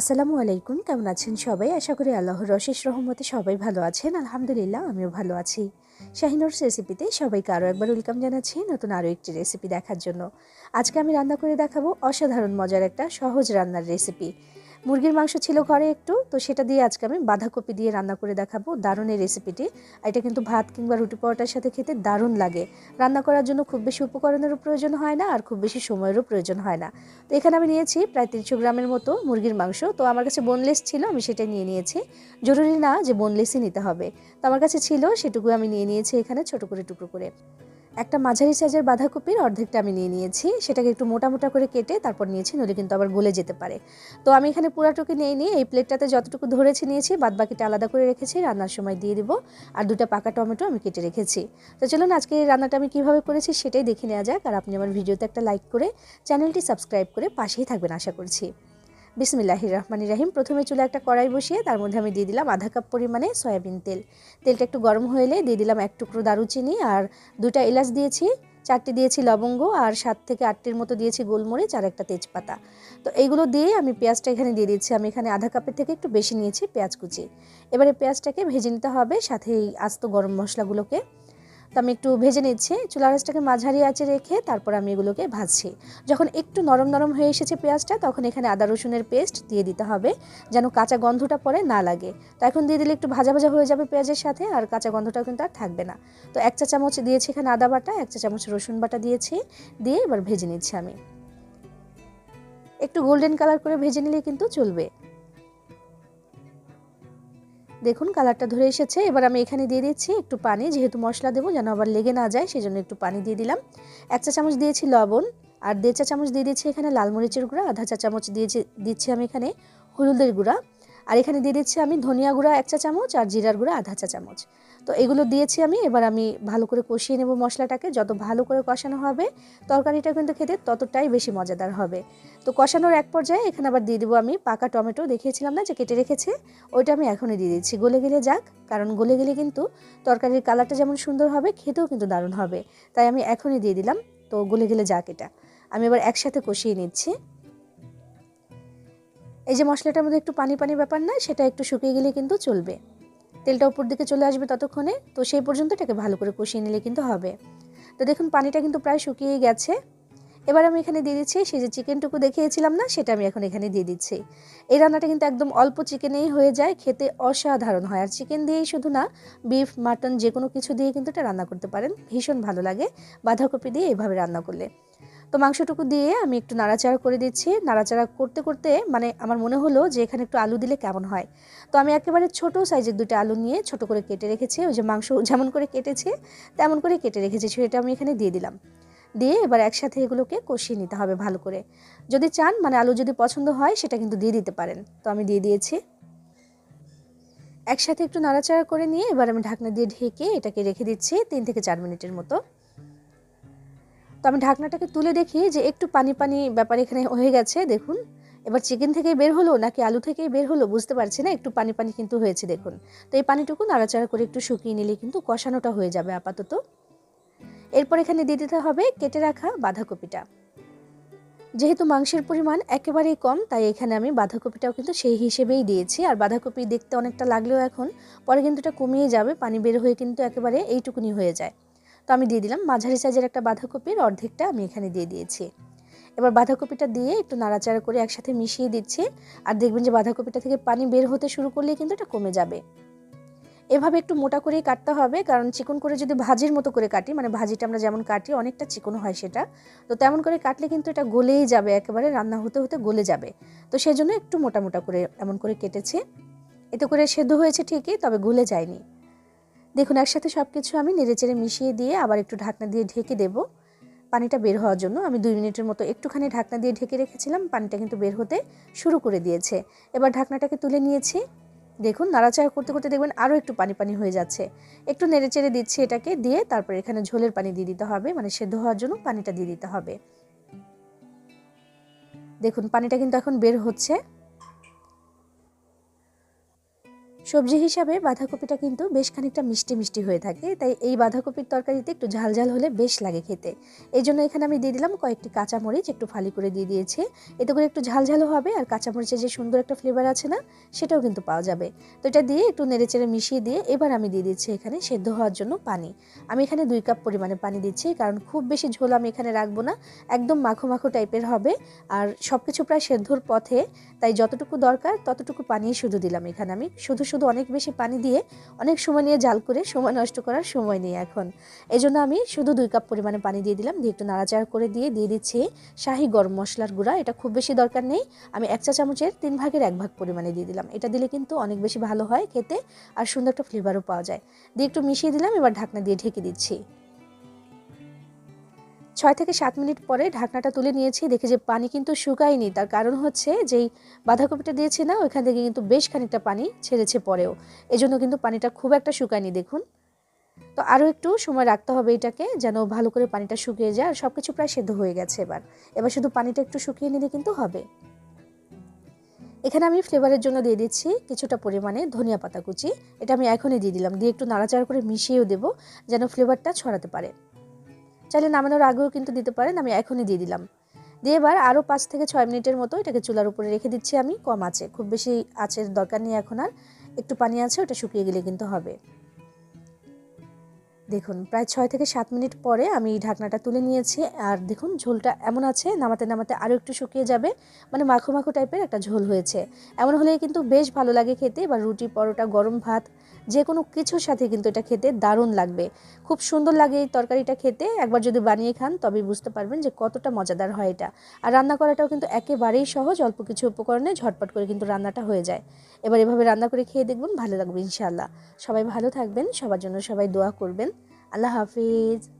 আসসালামু আলাইকুম, কেমন আছেন সবাই? আশা করি আল্লাহ রশেষ রহমতে সবাই ভালো আছেন। আলহামদুলিল্লাহ, আমিও ভালো আছি। শাহিনুরস রেসিপিতে সবাইকে আরও একবার ওয়েলকাম জানাচ্ছি নতুন আরও একটি রেসিপি দেখার জন্য। আজকে আমি রান্না করে দেখাবো অসাধারণ মজার একটা সহজ রান্নার রেসিপি মুরগির মাংস ছিল ঘরে একটু, তো সেটা দিয়ে আজকে আমি বাঁধাকপি দিয়ে রান্না করে দেখাবো। দারুণ এই রেসিপিটি এটা কিন্তু ভাত কিংবা রুটি পরোটার সাথে খেতে দারুণ লাগে। রান্না করার জন্য খুব বেশি উপকরণেরও প্রয়োজন হয় না আর খুব বেশি সময়েরও প্রয়োজন হয় না। তো এখানে আমি নিয়েছি প্রায় তিনশো গ্রামের মতো মুরগির মাংস। তো আমার কাছে বোনলেস ছিল, আমি সেটা নিয়ে নিয়েছি। জরুরি না যে বোনলেসই নিতে হবে। তো আমার কাছে ছিল, সেটুকু আমি নিয়ে নিয়েছি এখানে ছোট করে টুকরো করে। একটা মাঝারি সাইজের বাঁধাকপির অর্ধেকটা আমি নিয়ে নিয়েছি। সেটাকে একটু মোটা মোটা করে কেটে তারপর নিয়েছি, নইলে কিন্তু আবার গলে যেতে পারে। তো আমি এখানে পুরাটুকু নিয়ে নিয়ে এই প্লেটটাতে যতটুকু ধরেছি নিয়েছি বাদ বাকিটা আলাদা করে রেখেছি, রান্নার সময় দিয়ে দিব। আর দুটা পাকা টমেটো আমি কেটে রেখেছি। তো চলুন আজকে এই রান্নাটা আমি কীভাবে করেছি সেটাই দেখে নেওয়া যাক। আর আপনি আমার ভিডিওতে একটা লাইক করে চ্যানেলটি সাবস্ক্রাইব করে পাশেই থাকবেন, আশা করছি। বিসমিল্লাহির রহমান রাহিম। প্রথমে চুলে একটা কড়াই বসিয়ে তার মধ্যে আমি দিয়ে দিলাম আধা কাপ পরিমাণে সয়াবিন তেল। তেলটা একটু গরম হয়ে দিয়ে দিলাম এক টুকরো দারুচিনি আর দুটা এলাচ দিয়েছি, চারটি দিয়েছি লবঙ্গ আর সাত থেকে আটটির মতো দিয়েছি গোলমরিচ আর একটা তেজপাতা। তো এইগুলো দিয়ে আমি পেঁয়াজটা এখানে দিয়ে দিচ্ছি আমি এখানে আধা কাপের থেকে একটু বেশি নিয়েছি পেঁয়াজ কুচি। এবারে পেঁয়াজটাকে ভেজে নিতে হবে, সাথে এই আস্ত গরম মশলাগুলোকে। তো আমি একটু ভেজে নিচ্ছি। চুলা রাসটাকে মাঝারি আঁচে রেখে তারপর আমি এগুলোকে ভাজছি। যখন একটু নরম নরম হয়ে এসেছে পেঁয়াজটা, তখন এখানে আদা রসুনের পেস্ট দিয়ে দিতে হবে, যেন কাঁচা গন্ধটা পরে না লাগে। তো এখন দিয়ে দিলে একটু ভাজা ভাজা হয়ে যাবে পেঁয়াজের সাথে, আর কাঁচা গন্ধটাও কিন্তু আর থাকবে না। তো এক চা চামচ দিয়েছি এখানে আদা বাটা, এক চা চামচ রসুন বাটা দিয়েছি, দিয়ে এবার ভেজে নিচ্ছি আমি। একটু গোল্ডেন কালার করে ভেজে নিলে কিন্তু চলবে। দেখুন কালারটা ধরে এসেছে। এবার আমি এখানে দিয়ে দিচ্ছি একটু পানি, যেহেতু মশলা দেবো, যেন আবার লেগে না যায় সেই জন্য একটু পানি দিয়ে দিলাম। এক চা চামচ দিয়েছি লবণ, আর দেড় চা চামচ দিয়ে দিচ্ছি এখানে লাল মরিচের গুঁড়া, আধা চা চামচ দিয়েছি, দিচ্ছি আমি এখানে হলুদের গুঁড়া। আর এখানে দিয়ে দিচ্ছি আমি ধনিয়া গুঁড়া এক চা চামচ আর জিরার গুঁড়া আধা চা চামচ। তো এগুলো দিয়েছি আমি, এবার আমি ভালো করে কষিয়ে নেব মশলাটাকে। যত ভালো করে কষানো হবে, তরকারিটা কিন্তু খেতে ততটাই বেশি মজাদার হবে। তো কষানোর এক পর্যায়ে এখানে আবার দিয়ে দেবো আমি পাকা টমেটো। দেখিয়েছিলাম না যে কেটে রেখেছে? ওইটা আমি এখনই দিয়ে দিচ্ছি। গলে গেলে যাক, কারণ গলে গেলে কিন্তু তরকারির কালারটা যেমন সুন্দর হবে, খেতেও কিন্তু দারুণ হবে। তাই আমি এখনই দিয়ে দিলাম। তো গলে গেলে যাক এটা। আমি এবার একসাথে কষিয়ে নিচ্ছি। এই যে মশলাটার মধ্যে একটু পানি পানি ব্যাপার না, সেটা একটু শুকিয়ে গেলে কিন্তু চলবে। তেলটা উপর দিকে চলে আসবে ততক্ষণে, তো সেই পর্যন্ত এটাকে ভালো করে কষিয়ে নিলে কিন্তু হবে। তো দেখুন, পানিটা কিন্তু প্রায় শুকিয়ে গেছে। এবার আমি এখানে দিয়ে দিচ্ছি, সেই যে চিকেনটুকু দেখিয়েছিলাম না, সেটা আমি এখন এখানে দিয়ে দিচ্ছি। এই রান্নাটা কিন্তু একদম অল্প চিকেনেই হয়ে যায়, খেতে অসাধারণ হয়। আর চিকেন দিয়েই শুধু না, বিফ, মাটন যে কোনো কিছু দিয়ে কিন্তু এটা রান্না করতে পারেন। ভীষণ ভালো লাগে বাঁধাকপি দিয়ে এইভাবে রান্না করলে। তো মাংসটুকু দিয়ে আমি একটু নাড়াচাড়া করে দিচ্ছি। নাড়াচাড়া করতে করতে মানে আমার মনে হলো যে এখানে একটু আলু দিলে কেমন হয়। তো আমি একেবারে ছোট সাইজের দুটো আলু নিয়ে ছোট করে কেটে রেখেছি। ওই যে মাংস যেমন করে কেটেছে, তেমন করে কেটে রেখেছি। সেটা আমি এখানে দিয়ে দিলাম। দিয়ে এবার একসাথে এগুলোকে কষিয়ে নিতে হবে ভালো করে। যদি চান মানে আলু যদি পছন্দ হয়, সেটা কিন্তু দিয়ে দিতে পারেন। তো আমি দিয়ে দিয়েছি। একসাথে একটু নাড়াচাড়া করে নিয়ে এবার আমি ঢাকনা দিয়ে ঢেকে এটাকে রেখে দিচ্ছি তিন থেকে চার মিনিটের মতো। তো আমি ঢাকনাটাকে তুলে দেখি যে একটু পানি পানি ব্যাপার এখানে হয়ে গেছে, দেখুন। এবার চিকেন থেকে বের হলো নাকি আলু থেকে বের হলো বুঝতে পারছি না, একটু পানি পানি কিন্তু হয়েছে, দেখুন। তো এই পানিটুকু নাড়াচাড়া করে একটু শুকিয়ে নিলে কিন্তু কষানোটা হয়ে যাবে আপাতত। এরপর এখানে দিয়ে দিতে হবে কেটে রাখা বাঁধাকপিটা। যেহেতু মাংসের পরিমাণ একেবারেই কম, তাই এখানে আমি বাঁধাকপিটাও কিন্তু সেই হিসেবেই দিয়েছি। আর বাঁধাকপি দেখতে অনেকটা লাগলেও এখন, পরে কিন্তু এটা কমিয়ে যাবে, পানি বের হয়ে কিন্তু একেবারে এইটুকুনি হয়ে যায়। তো আমি দিয়ে দিলাম। মাঝারি সাইজের একটা বাঁধাকপির অর্ধেকটা আমি এখানে দিয়ে দিয়েছি। এবার বাঁধাকপিটা দিয়ে একটু নাড়াচাড়া করে একসাথে মিশিয়ে দিচ্ছি। আর দেখবেন যে বাঁধাকপিটা থেকে পানি বের হতে শুরু করলে কিন্তু এটা কমে যাবে। এভাবে একটু মোটা করেই কাটতে হবে। কারণ চিকন করে যদি ভাজির মতো করে কাটি মানে ভাজিটা আমরা যেমন কাটি, অনেকটা চিকন হয় সেটা। তো তেমন করে কাটলে কিন্তু এটা গলেই যাবে। একেবারে রান্না হতে হতে গলে যাবে। তো সেজন্য একটু মোটা মোটা করে এমন করে কেটেছে। এতে করে সেদ্ধ হয়েছে ঠিকই, তবে গলে যায়নি। দেখুন, একসাথে সব কিছু আমি নেড়েচেড়ে মিশিয়ে দিয়ে আবার একটু ঢাকনা দিয়ে ঢেকে দেব। পানিটা বের হওয়ার জন্য আমি দুই মিনিটের মতো একটুখানি ঢাকনা দিয়ে ঢেকে রেখেছিলাম, পানিটা কিন্তু বের হতে শুরু করে দিয়েছে। এবার ঢাকনাটাকে তুলে নিয়েছি। দেখুন, নাড়াচাড়া করতে করতে দেখবেন আরও একটু পানি পানি হয়ে যাচ্ছে। একটু নেড়ে চেড়ে দিচ্ছি এটাকে দিয়ে তারপর এখানে ঝোলের পানি দিয়ে দিতে হবে মানে সেদ্ধ হওয়ার জন্য পানিটা দিয়ে দিতে হবে। দেখুন, পানিটা কিন্তু এখন বের হচ্ছে। সবজি হিসাবে বাঁধাকপিটা কিন্তু বেশ খানিকটা মিষ্টি মিষ্টি হয়ে থাকে, তাই এই বাঁধাকপির তরকারিতে একটু ঝাল ঝাল হলে বেশ লাগে খেতে। এই জন্য এখানে আমি দিয়ে দিলাম কয়েকটি কাঁচামরিচ, একটু ফালি করে দিয়ে দিয়েছি। এতে করে একটু ঝাল ঝালও হবে আর কাঁচামরিচের যে সুন্দর একটা ফ্লেভার আছে না, সেটাও কিন্তু পাওয়া যাবে। তো এটা দিয়ে একটু নেড়েচেড়ে মিশিয়ে দিয়ে এবার আমি দিয়ে দিচ্ছি এখানে সেদ্ধ হওয়ার জন্য পানি। আমি এখানে দুই কাপ পরিমাণে পানি দিচ্ছি, কারণ খুব বেশি ঝোল আমি এখানে রাখব না, একদম মাখো মাখো টাইপের হবে। আর সব কিছু প্রায় সেদ্ধর পথে, তাই যতটুকু দরকার ততটুকু পানি শুধু দিলাম এখানে আমি। শুধু শুধু অনেক বেশি পানি দিয়ে অনেক সময় নিয়ে জাল করে সময় নষ্ট করার সময় নেই এখন। এই আমি শুধু দুই কাপ পরিমাণে পানি দিয়ে দিলাম, দিয়ে একটু নাড়াচাড়া করে দিয়ে দিয়ে দিচ্ছি শাহি গরম মশলার গুঁড়া। এটা খুব বেশি দরকার নেই, আমি এক চা চামচের তিন ভাগের এক ভাগ পরিমাণে দিয়ে দিলাম। এটা দিলে কিন্তু অনেক বেশি ভালো হয় খেতে আর সুন্দর একটা ফ্লেভারও পাওয়া যায়। দিয়ে একটু মিশিয়ে দিলাম, এবার ঢাকনা দিয়ে ঢেকে দিচ্ছি। ছয় থেকে সাত মিনিট পরে ঢাকনাটা তুলে নিয়েছি। দেখি যে পানি কিন্তু শুকায়নি। তার কারণ হচ্ছে যেই বাঁধাকপিটা দিয়েছি না, ওইখান থেকে কিন্তু বেশ খানিকটা পানি ছেড়েছে পরেও। এজন্য কিন্তু পানিটা খুব একটা শুকায়নি, দেখুন। তো আরও একটু সময় রাখতে হবে এটাকে, যেন ভালো করে পানিটা শুকিয়ে যায়। আর সব কিছু প্রায় সেদ্ধ হয়ে গেছে এবার। এবার শুধু পানিটা একটু শুকিয়ে নিলে কিন্তু হবে। এখানে আমি ফ্লেভারের জন্য দিয়ে দিচ্ছি কিছুটা পরিমাণে ধনিয়া পাতা কুচি। এটা আমি এখনই দিয়ে দিলাম। দিয়ে একটু নাড়াচাড়া করে মিশিয়েও দেবো, যেন ফ্লেভারটা ছড়াতে পারে। চাইলে নামানোর আগেও কিন্তু দিতে পারেন, আমি এখনই দিয়ে দিলাম। দিয়ে এবার আরও পাঁচ থেকে ছয় মিনিটের মতো এটাকে চুলার উপরে রেখে দিচ্ছি আমি, কম আছে। খুব বেশি আঁচের দরকার নেই এখন আর, একটু পানি আছে ওটা শুকিয়ে গেলে কিন্তু হবে। দেখুন, প্রায় ছয় থেকে সাত মিনিট পরে আমি ঢাকনাটা তুলে নিয়েছি। আর দেখুন, ঝোলটা এমন আছে, নামাতে নামাতে আরও একটু শুকিয়ে যাবে। মানে মাখো মাখো টাইপের একটা ঝোল হয়েছে। এমন হলে কিন্তু বেশ ভালো লাগে খেতে বা রুটি, পরোটা, গরম ভাত যে কোনো কিছুর সাথে কিন্তু এটা খেতে দারুণ লাগবে। খুব সুন্দর লাগে এই তরকারিটা খেতে। একবার যদি বানিয়ে খান তবে বুঝতে পারবেন যে কতটা মজাদার হয় এটা। আর রান্না করাটাও কিন্তু একেবারেই সহজ, অল্প কিছু উপকরণে ঝটপট করে কিন্তু রান্নাটা হয়ে যায়। এবার এভাবে রান্না করে খেয়ে দেখবেন ভালো লাগবে ইনশাআল্লাহ। সবাই ভালো থাকবেন, সবার জন্য সবাই দোয়া করবেন। আল্লাহ হাফিজ।